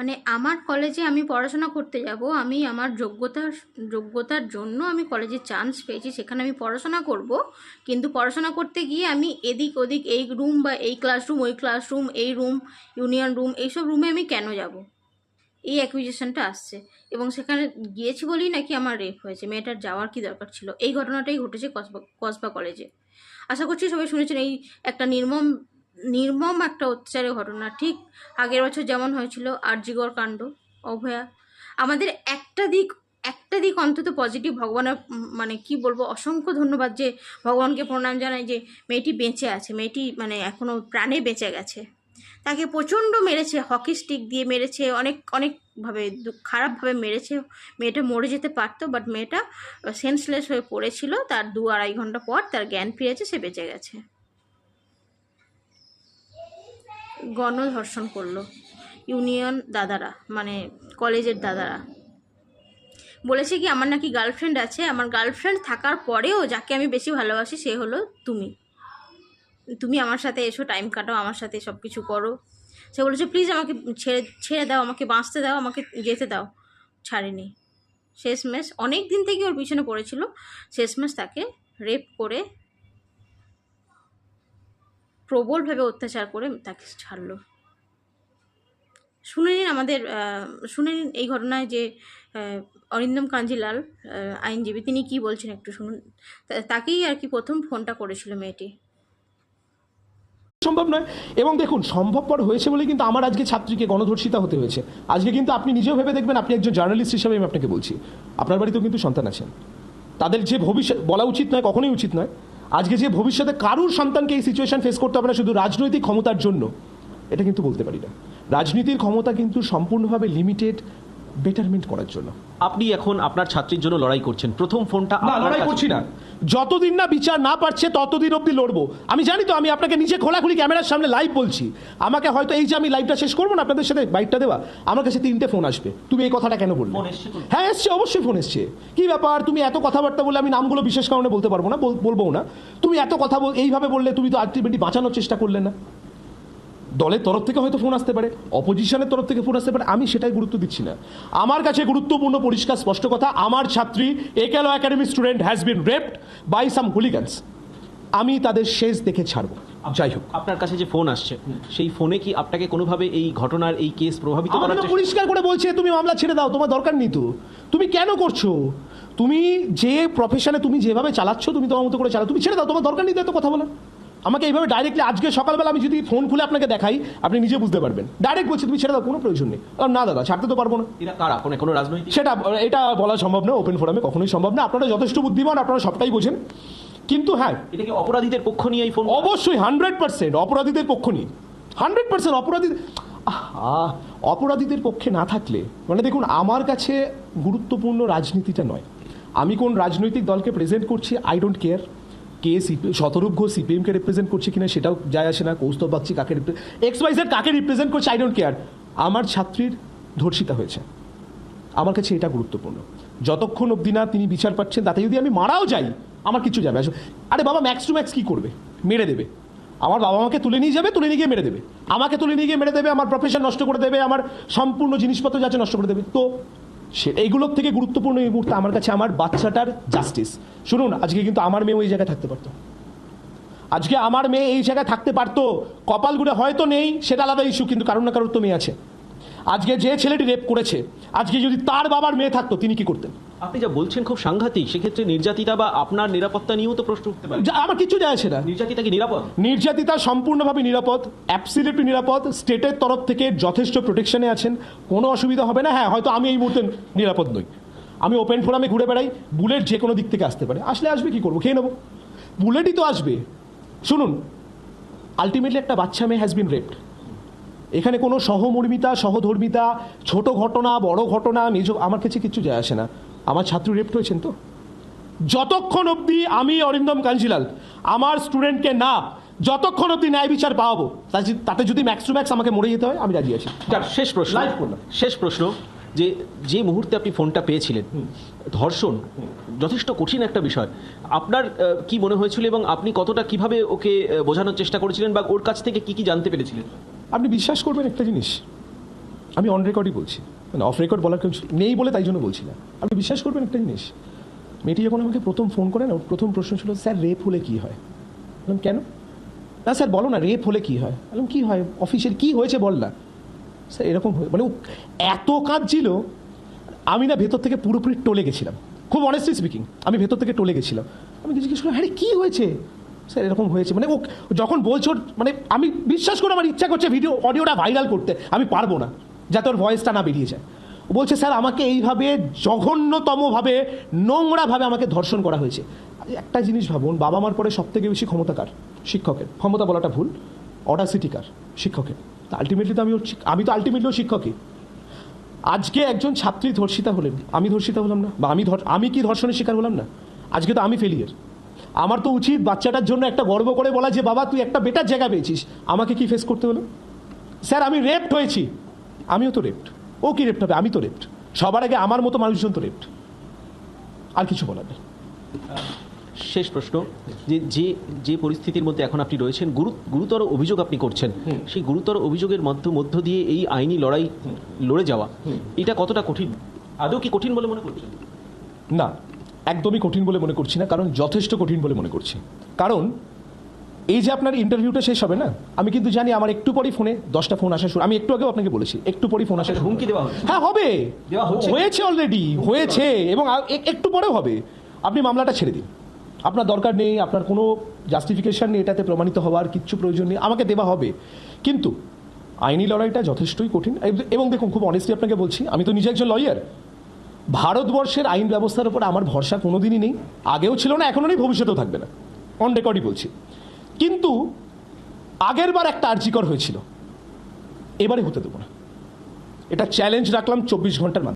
মানে আমার কলেজে আমি পড়াশোনা করতে যাব, আমি আমার যোগ্যতার যোগ্যতার জন্য আমি কলেজে চান্স পেয়েছি, সেখানে আমি পড়াশোনা করব। কিন্তু পড়াশোনা করতে গিয়ে আমি এদিক ওদিক এই রুম বা এই ক্লাসরুম ওই ক্লাসরুম এই রুম ইউনিয়ন রুম এইসব রুমে আমি কেন যাব? এই অ্যাকুইজিশনটা আসছে। এবং সেখানে গিয়েছি বলেই নাকি আমার রেপ হয়েছে। মেয়েটার যাওয়ার কি দরকার ছিল? এই ঘটনাটাই ঘটেছে কসবা কসবা কলেজে আশা করছি সবাই শুনেছেন, এই একটা নির্মম নির্মম একটা অত্যাচারের ঘটনা। ঠিক আগের বছর যেমন হয়েছিল আরজিগড় কাণ্ড, অভয়া। আমাদের একটা দিক একটা দিক অন্তত পজিটিভ ভগবানের মানে কি বলব, অসংখ্য ধন্যবাদ যে ভগবানকে প্রণাম জানাই যে মেয়েটি বেঁচে আছে, মেয়েটি মানে এখনও প্রাণে বেঁচে গেছে। তাকে প্রচণ্ড মেরেছে, হকি স্টিক দিয়ে মেরেছে, অনেক অনেকভাবে খারাপভাবে মেরেছে। মেয়েটা মরে যেতে পারতো বাট মেয়েটা সেন্সলেস হয়ে পড়েছিল। তার দু আড়াই ঘণ্টা পর তার জ্ঞান ফিরেছে, সে বেঁচে গেছে। গণধর্ষণ করল। ইউনিয়ন দাদারা মানে কলেজের দাদারা। বলেছে কি, আমার নাকি গার্লফ্রেন্ড আছে, আমার গার্লফ্রেন্ড থাকার পরেও যাকে আমি বেশি ভালোবাসি সে হলো তুমি। তুমি আমার সাথে এসো টাইম কাটাও, আমার সাথে সব কিছু করো। সে বলেছে প্লিজ আমাকে ছেড়ে ছেড়ে দাও, আমাকে বাঁচতে দাও, আমাকে যেতে দাও। ছাড়েনি। শেষমেশ অনেক দিন থেকে ওর পিছনে পড়েছিল। শেষমেশ তাকে রেপ করে প্রবলভাবে অত্যাচার করে তাকে ছাড়লো। শুনে নিন আমাদের শুনে নিন এই ঘটনায় যে অরিন্দম কাঞ্জিলাল আইনজীবী, তিনি কি বলছেন একটু শুনুন। তাকেই আর কি প্রথম ফোনটা করেছিল মেয়েটি। সম্ভব নয়। এবং দেখুন, সম্ভবপর হয়েছে বলে কিন্তু আমার আজকে ছাত্রীকে গণধর্ষিতা হতে হয়েছে। আজকে কিন্তু আপনি নিজেও ভেবে দেখবেন, আপনি একজন জার্নালিস্ট হিসেবে আমি আপনাকে বলছি। আপনার বাড়িতেও কিন্তু সন্তান আছেন। তাদের যে ভবিষ্যৎ, বলা উচিত নয়, কখনোই উচিত নয়। আজকে যে ভবিষ্যতে কারুর সন্তানকে এই সিচুয়েশন ফেস করতে হবে না, শুধু রাজনৈতিক ক্ষমতার জন্য, এটা কিন্তু বলতে পারি না। রাজনীতির ক্ষমতা কিন্তু সম্পূর্ণভাবে লিমিটেড বেটারমেন্ট করার জন্য। আপনি এখন আপনার ছাত্রীর জন্য লড়াই করছেন। প্রথম ফোনটা না লড়াই করছি না। যতদিন না বিচার না পারছে ততদিন অবধি লড়বো। আমি জানি তো আমি আপনাকে নিজে খোলাখুলি ক্যামেরার সামনে লাইভ বলছি। আমাকে হয়তো এই যে আমি লাইভটা শেষ করব না আপনাদের সাথে বাইকটা দেওয়া আমার কাছে তিনটে ফোন আসবে। তুমি এই কথাটা কেন বললে? হ্যাঁ এসছে অবশ্যই ফোন এসছে। কি ব্যাপার? তুমি এত কথাবার্তা বলে আমি নামগুলো বিশেষ কারণে বলতে পারব না বল- বলব না। তুমি এত কথা এইভাবে বললে তুমি তো আলটিমেটলি বাঁচানোর চেষ্টা করলে না। দলের তরফ থেকে হয়তো ফোন আসতে পারে অপোজিশনের তরফ থেকে ফোন আসতে পারে আমি সেটাই গুরুত্ব দিচ্ছি না। আমার কাছে গুরুত্বপূর্ণ পরিষ্কার স্পষ্ট কথা আমার ছাত্রী একেলো academy student has been raped by some hooligans আমি তাদের শেষ দেখে ছাড়বো। যাই হোক। আপনার কাছে যে ফোন আসছে সেই ফোনে কি আপনাকে কোনোভাবে এই ঘটনার এই কেস প্রভাবিত করার পরিষ্কার করে বলছে তুমি মামলা ছেড়ে দাও তোমার দরকার নেই তো। তুমি কেন করছ? তুমি যে প্রফেশনে তুমি যেভাবে চালাচ্ছ তুমি তোমার মতো করে চালাও। তুমি ছেড়ে দাও তোমার দরকার নেই তো এত কথা বলা আমাকে এইভাবে ডাইরেক্টলি আজকে সকালবেলা আমি যদি ফোন খুলে আপনাকে দেখাই আপনি নিজে বুঝতে পারবেন। ডাইরেক্ট বলছি তুমি ছেড়ে দাও কোনো প্রয়োজন নেই। না দাদা ছাড়তে তো পারব না। এরা কারা? কোনো কোনো রাজনৈতিক? সেটা এটা বলা সম্ভব না ওপেন ফোরামে কখনোই সম্ভব না। আপনারা যথেষ্ট বুদ্ধিমান আপনারা সবটাই বোঝেন। কিন্তু হ্যাঁ এটা কি অপরাধীদের পক্ষ নিয়ে এই ফোন অবশ্যই হান্ড্রেড পার্সেন্ট অপরাধীদের পক্ষ নিয়ে। হান্ড্রেড পার্সেন্ট অপরাধী অপরাধীদের পক্ষে না থাকলে মানে দেখুন আমার কাছে গুরুত্বপূর্ণ রাজনীতিটা নয়। আমি কোন রাজনৈতিক দলকে প্রেজেন্ট করছি আই ডোন্ট কেয়ার কে সিপি, শতরূপ ঘোষ সিপিএমকে রিপ্রেজেন্ট করছে কিনা সেটাও যায় আসে না, কৌস্তব বাগচি কাকে এক্স ওয়াই কাকে রিপ্রেজেন্ট করছে? আই ডোন্ট কেয়ার আমার ছাত্রীর ধর্ষিতা হয়েছে। আমার কাছে এটা গুরুত্বপূর্ণ। যতক্ষণ অবধি না তিনি বিচার পাচ্ছেন, তাতে যদি আমি মারাও যাই, আমার কিছু যাবে আসলে, আরে বাবা ম্যাক্স টু ম্যাক্স কী করবে? মেরে দেবে। আমার বাবা মাকে তুলে নিয়ে যাবে, তুলে নিয়ে গিয়ে মেরে দেবে। আমাকে তুলে নিয়ে গিয়ে মেরে দেবে, আমার প্রফেশন নষ্ট করে দেবে, আমার সম্পূর্ণ জিনিসপত্র যাচ্ছে নষ্ট করে দেবে। তো সে এইগুলোর থেকে গুরুত্বপূর্ণ এই মুহূর্তে আমার কাছে আমার বাচ্চাটার জাস্টিস শুনুন, আজকে কিন্তু আমার মেয়ে ওই জায়গায় থাকতে পারতো। আজকে আমার মেয়ে এই জায়গায় থাকতে পারতো কপালগুলো হয়তো নেই, সেটা আলাদা ইস্যু কিন্তু কারোর না কারোর তো মেয়ে আছে। আজকে যে ছেলেটি রেপ করেছে, আজকে যদি তার বাবার মেয়ে থাকতো, তিনি কি করতেন? আপনি যা বলছেন খুব সাংঘাতিক সেক্ষেত্রে নির্যাতিতা বা আপনার নিরাপত্তা নিয়েও তো প্রশ্ন উঠতে পারে। যা- আমার কিছু যায় আসে না। নির্যাতিতা কি নিরাপদ? নির্যাতিতা সম্পূর্ণভাবে নিরাপদ অ্যাবসিলিটলি নিরাপদ স্টেটের তরফ থেকে যথেষ্ট প্রোটেকশনে আছেন কোনো অসুবিধা হবে না। হ্যাঁ হয়তো আমি এই মুহূর্তে নিরাপদ নই। আমি ওপেন ফোরামে ঘুরে বেড়াই বুলেট যে কোনো দিক থেকে আসতে পারে। আসলে আসবে কি করব খেয়ে নেব। বুলেটই তো আসবে। শুনুন আলটিমেটলি একটা বাচ্চা মেয়ে হ্যাজ বিন রেপড এখানে কোনো সহমর্মিতা সহধর্মিতা ছোট ঘটনা বড় ঘটনা মেজ আমার কাছে কিচ্ছু যায় আসে না। আমার ছাত্রী রেপ্ট হয়েছেন তো? যতক্ষণ অবধি আমি অরিন্দম কাঞ্জিলাল আমার স্টুডেন্টকে না যতক্ষণ অবধি ন্যায় বিচার পাওয়াবো তাতে- যদি ম্যাক্স টু ম্যাক্স আমাকে মরে যেতে হয় আমি রাজি আছি। শেষ প্রশ্ন। শেষ প্রশ্ন যে যে মুহূর্তে আপনি ফোনটা পেয়েছিলেন ধর্ষণ যথেষ্ট কঠিন একটা বিষয়। আপনার কি মনে হয়েছিল এবং আপনি কতটা কীভাবে ওকে বোঝানোর চেষ্টা করেছিলেন বা ওর কাছ থেকে কি কি জানতে পেরেছিলেন? আপনি বিশ্বাস করবেন একটা জিনিস আমি অন রেকর্ডই বলছি। মানে অফ রেকর্ড বলার কেউ নেই বলে তাই জন্য বলছি না। আপনি বিশ্বাস করবেন একটা জিনিস? মেয়েটি যখন আমাকে প্রথম ফোন করে না প্রথম প্রশ্ন ছিল, স্যার রেপ হলে কী হয়? বললাম, কেন? না, স্যার, বলো না রেপ হলে কী হয়? বললাম, কী হয়? অফিসের কী হয়েছে বল না? স্যার, এরকম হয়ে মানে এত কাঁদছিল, আমি না ভেতর থেকে পুরোপুরি টলে গেছিলাম। খুব অনেস্টলি স্পিকিং আমি ভেতর থেকে টলে গেছিলাম। আমি কিছু জিজ্ঞেস করলাম হ্যাঁ কী হয়েছে? স্যার, এরকম হয়েছে। মানে ও যখন বলছো মানে আমি বিশ্বাস করে আমার ইচ্ছা করছে ভিডিও অডিওটা ভাইরাল করতে। আমি পারব না। যাতে ওর ভয়েসটা না বেরিয়ে যায়। ও বলছে, স্যার, আমাকে এইভাবে জঘন্যতমভাবে, নোংরাভাবে আমাকে ধর্ষণ করা হয়েছে। একটা জিনিস ভাবুন, বাবা মার পরে সব থেকে বেশি ক্ষমতাকার শিক্ষকের। ক্ষমতা বলাটা ভুল। অডাসিটিকার শিক্ষকের। আলটিমেটলি তো আমি ওর আমি তো আলটিমেটলি শিক্ষকই। আজকে একজন ছাত্রী ধর্ষিতা হলেন। আমি ধর্ষিতা হলাম না? বা আমি আমি কি ধর্ষণের শিকার হলাম না? আজকে তো আমি ফেলিয়ার আমার তো উচিত বাচ্চাটার জন্য একটা গর্ব করে বলা যে, বাবা, তুই একটা বেটার জায়গা পেয়েছিস। আমাকে কি ফেস করতে হলো? স্যার, আমি রেপড হয়েছি। আমিও তো রেপড ও কি রেপড হবে? আমি তো রেপড সবার আগে আমার মতো মানুষজন তো রেপড আর কিছু বলার নেই। শেষ প্রশ্ন। যে যে যে পরিস্থিতির মধ্যে এখন আপনি রয়েছেন গুরু গুরুতর অভিযোগ আপনি করছেন। সেই গুরুতর অভিযোগের মধ্য মধ্য দিয়ে এই আইনি লড়াই লড়ে যাওয়া এটা কতটা কঠিন? আদৌ কি কঠিন বলে মনে করছেন? না একদমই কঠিন বলে মনে করছি না কারণ যথেষ্ট কঠিন বলে মনে করছি। কারণ এই যে আপনার ইন্টারভিউটা শেষ হবে না আমি কিন্তু জানি আমার একটু পরই ফোনে দশটা ফোন আসা শুরু আমি একটু আগেও আপনাকে বলেছি একটু পরই ফোন আসা শুরু হুমকি দেওয়া হ্যাঁ হবে। হয়েছে অলরেডি হয়েছে এবং একটু পরেও হবে। আপনি মামলাটা ছেড়ে দিন। আপনার দরকার নেই আপনার কোনো জাস্টিফিকেশন নেই এটাতে প্রমাণিত হওয়ার কিচ্ছু প্রয়োজন নেই আমাকে দেওয়া হবে। কিন্তু আইনি লড়াইটা যথেষ্টই কঠিন। এবং দেখুন খুব অনেস্টলি আপনাকে বলছি আমি তো নিজে একজন লয়ার ভারতবর্ষের আইন ব্যবস্থার উপর আমার ভরসা কোনোদিনই নেই। আগেও ছিল না এখনও নেই ভবিষ্যতেও থাকবে না। অন রেকর্ডই বলছি। কিন্তু আগের বার একটা আর্জিকর হয়েছিল। এবারে হতে দেবো না। এটা চ্যালেঞ্জ রাখলাম চব্বিশ ঘণ্টার